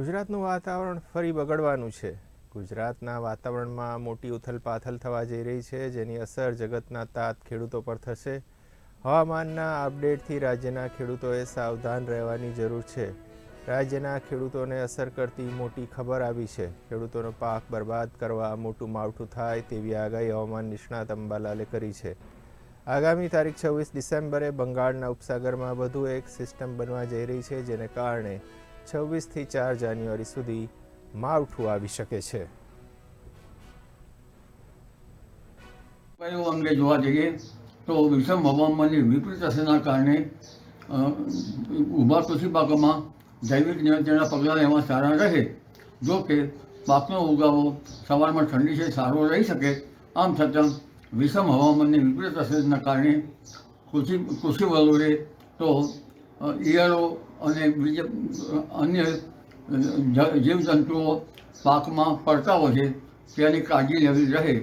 ગુજરાતનું વાતાવરણ ફરી બગડવાનું છે. ગુજરાતના વાતાવરણમાં મોટી ઉથલપાથલ થવા જઈ રહી છે, જેની અસર જગતના તાત ખેડૂતો પર થશે. હવામાનના અપડેટથી રાજ્યના ખેડૂતોએ સાવધાન રહેવાની જરૂર છે. રાજ્યના ખેડૂતોને અસર કરતી મોટી ખબર આવી છે. ખેડૂતોનો પાક બરબાદ કરવા મોટું માવઠું થાય તેવી આગાહી હવામાન નિષ્ણાત અંબાલાલે કરી છે. આગામી તારીખ છવ્વીસ ડિસેમ્બરે બંગાળના ઉપસાગરમાં વધુ એક સિસ્ટમ બનવા જઈ રહી છે, જેને કારણે છવ્વીસથી ચાર જાન્યુઆરી સુધી માવઠું આવી શકે છે. અંગે જોવા જઈએ તો વિષમ હવામાનની વિપરીત અસરના કારણે ઊભા કૃષિ પાકોમાં જૈવિક નિયંત્રણના પગલાં લેવા સારા રહે. જો કે, પાકનો ઉગાવો સવારમાં ઠંડી છે, સારો રહી શકે. આમ છતાં, વિષમ હવામાનની વિપરીત અસરના કારણે કૃષિ કૃષિ વલોડે તો ઈયળો અને બીજા અન્ય જીવજંતુઓ પાકમાં પડતા હોય છે તેની કાળજી લેવી રહે.